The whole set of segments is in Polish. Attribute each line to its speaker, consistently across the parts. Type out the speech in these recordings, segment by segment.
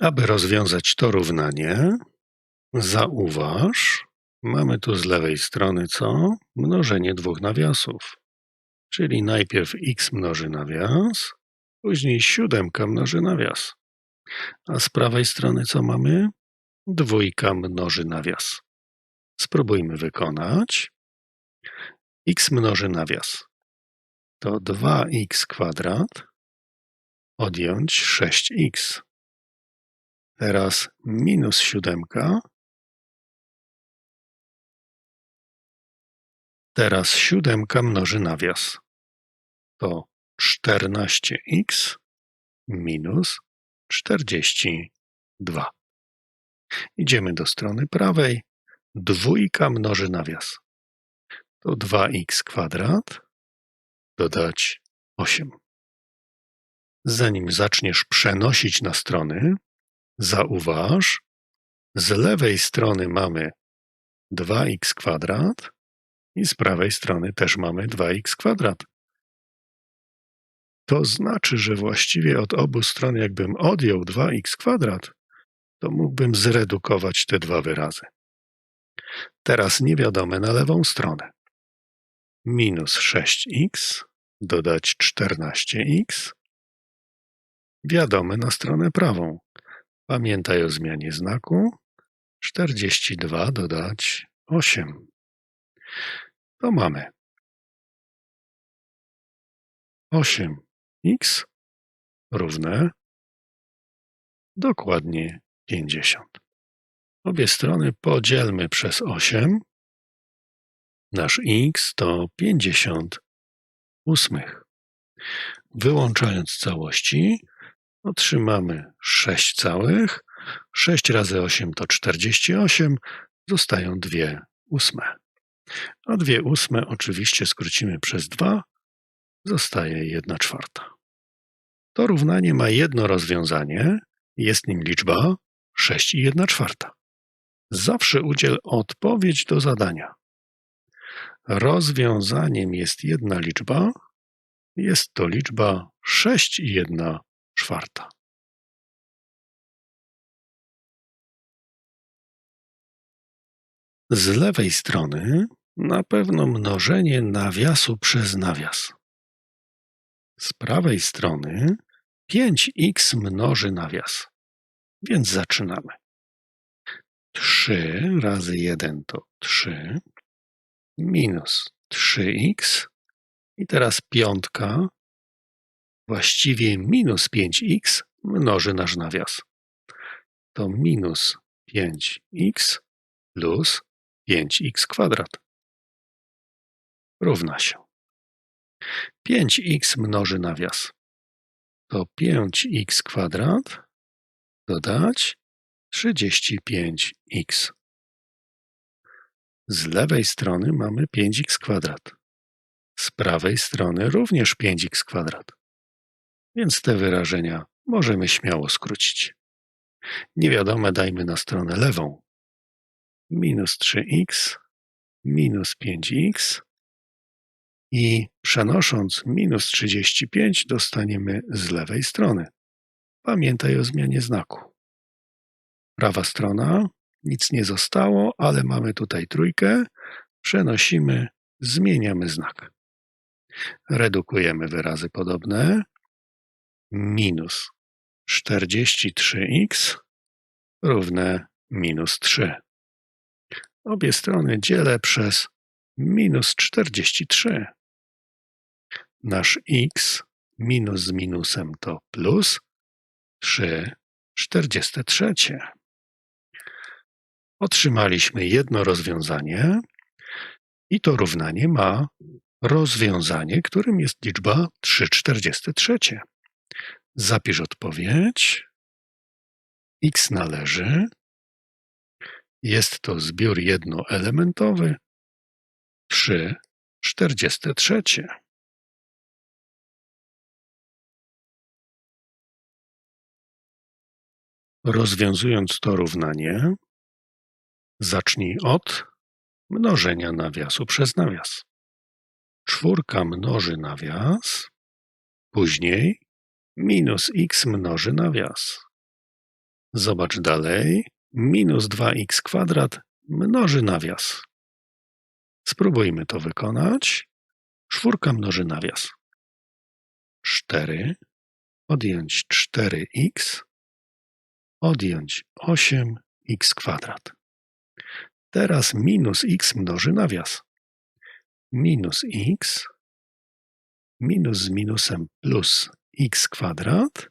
Speaker 1: Aby rozwiązać to równanie, zauważ, mamy tu z lewej strony co? Mnożenie dwóch nawiasów. Czyli najpierw x mnoży nawias, później siódemka mnoży nawias. A z prawej strony co mamy? Dwójka mnoży nawias. Spróbujmy wykonać. x mnoży nawias. To 2x kwadrat odjąć 6x. Teraz minus siódemka. Teraz siódemka mnoży nawias. To 14x minus 42. Idziemy do strony prawej. Dwójka mnoży nawias. To 2x kwadrat dodać 8. Zanim zaczniesz przenosić na strony, zauważ, z lewej strony mamy 2x kwadrat i z prawej strony też mamy 2x kwadrat. To znaczy, że właściwie od obu stron, jakbym odjął 2x kwadrat, to mógłbym zredukować te dwa wyrazy. Teraz niewiadome na lewą stronę. Minus 6x dodać 14x. Wiadome na stronę prawą. Pamiętaj o zmianie znaku. 42 dodać 8. To mamy 8x równe dokładnie 50. Obie strony podzielmy przez 8. Nasz x to 50 ósmych. Wyłączając całości, otrzymamy 6 całych. 6 razy 8 to 48. Zostają 2 ósme. A 2 ósme oczywiście skrócimy przez 2. Zostaje 1 czwarta. To równanie ma jedno rozwiązanie. Jest nim liczba 6 i 1 czwarta. Zawsze udziel odpowiedź do zadania. Rozwiązaniem jest jedna liczba. Jest to liczba 6 i 1 czwarta. Z lewej strony na pewno mnożenie nawiasu przez nawias. Z prawej strony 5x mnoży nawias. Więc zaczynamy. 3 razy 1 to 3 minus 3x i teraz piątka, właściwie minus 5x mnoży nasz nawias. To minus 5x plus 5x kwadrat równa się. 5x mnoży nawias. To 5x kwadrat dodać 35x. Z lewej strony mamy 5x kwadrat. Z prawej strony również 5x kwadrat. Więc te wyrażenia możemy śmiało skrócić. Niewiadome dajmy na stronę lewą. Minus 3x minus 5x i przenosząc minus 35 dostaniemy z lewej strony. Pamiętaj o zmianie znaku. Prawa strona, nic nie zostało, ale mamy tutaj trójkę. Przenosimy, zmieniamy znak. Redukujemy wyrazy podobne. Minus 43x równe minus 3. Obie strony dzielę przez minus 43. Nasz x minus z minusem to plus 3 43. Otrzymaliśmy jedno rozwiązanie i to równanie ma rozwiązanie, którym jest liczba 343. Zapisz odpowiedź. X należy. Jest to zbiór jednoelementowy 3 43. Rozwiązując to równanie, zacznij od mnożenia nawiasu przez nawias. Czwórka mnoży nawias, później minus x mnoży nawias. Zobacz dalej. Minus 2x kwadrat mnoży nawias. Spróbujmy to wykonać. Czwórka mnoży nawias. 4, odjąć 4x, odjąć 8x kwadrat. Teraz minus x mnoży nawias. Minus x, minus z minusem plus x kwadrat,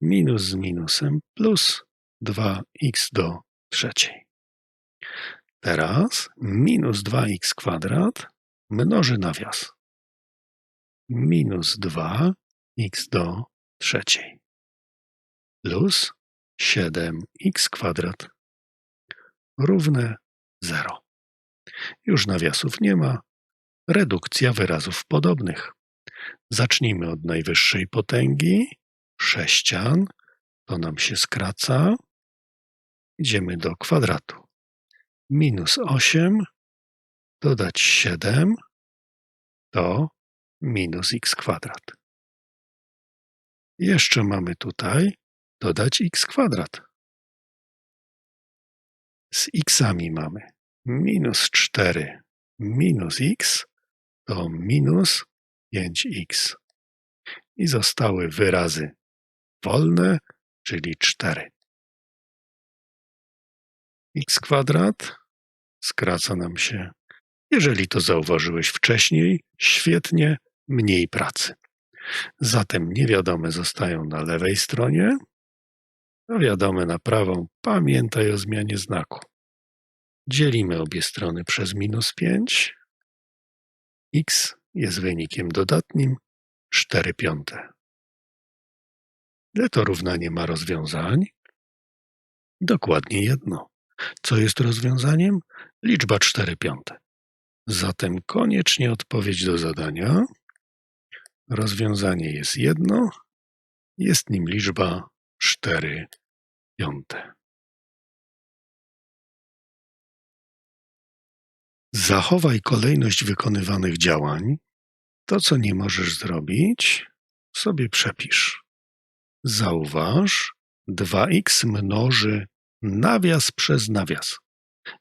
Speaker 1: minus z minusem plus 2x do trzeciej. Teraz minus 2x kwadrat mnoży nawias. Minus 2x do trzeciej plus 7x kwadrat równe 0. Już nawiasów nie ma. Redukcja wyrazów podobnych. Zacznijmy od najwyższej potęgi. Sześcian. To nam się skraca. Idziemy do kwadratu. Minus 8 dodać 7 to minus x kwadrat. Jeszcze mamy tutaj dodać x kwadrat. Z xami mamy minus 4 minus x to minus 5x. I zostały wyrazy wolne, czyli 4. x kwadrat skraca nam się. Jeżeli to zauważyłeś wcześniej, świetnie, mniej pracy. Zatem niewiadome zostają na lewej stronie, a wiadome na prawą. Pamiętaj o zmianie znaku. Dzielimy obie strony przez minus 5. x jest wynikiem dodatnim 4 piąte. Ile to równanie ma rozwiązań? Dokładnie jedno. Co jest rozwiązaniem? Liczba 4 piąte. Zatem koniecznie odpowiedź do zadania. Rozwiązanie jest jedno, jest nim liczba 4 piąte. Zachowaj kolejność wykonywanych działań. To, co nie możesz zrobić, sobie przepisz. Zauważ, 2x mnoży nawias przez nawias.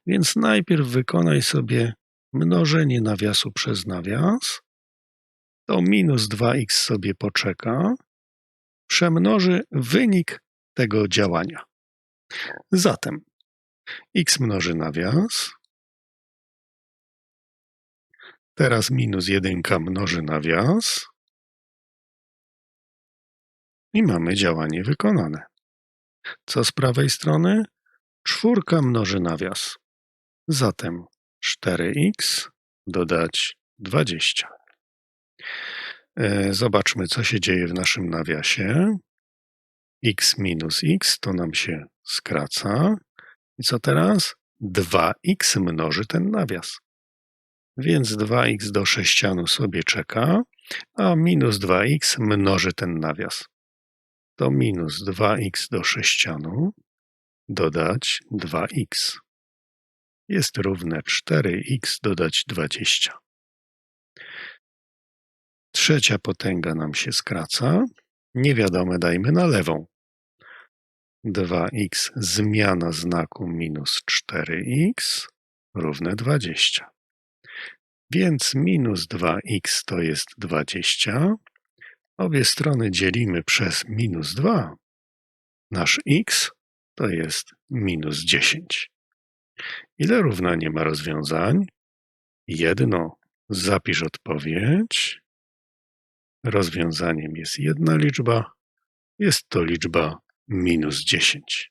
Speaker 1: Więc najpierw wykonaj sobie mnożenie nawiasu przez nawias. To minus 2x sobie poczeka. Przemnoży wynik tego działania. Zatem x mnoży nawias. Teraz minus 1 mnoży nawias. I mamy działanie wykonane. Co z prawej strony? Czwórka mnoży nawias. Zatem 4x dodać 20. E, Zobaczmy, co się dzieje w naszym nawiasie. x minus x to nam się skraca. I co teraz? 2x mnoży ten nawias. Więc 2x do sześcianu sobie czeka, a minus 2x mnoży ten nawias. To minus 2x do sześcianu dodać 2x. Jest równe 4x dodać 20. Trzecia potęga nam się skraca. Niewiadome dajmy na lewą. 2x zmiana znaku minus 4x równe 20. Więc minus 2x to jest 20. Obie strony dzielimy przez minus 2. Nasz x to jest minus 10. Ile równanie ma rozwiązań? Jedno. Zapisz odpowiedź. Rozwiązaniem jest jedna liczba. Jest to liczba minus 10.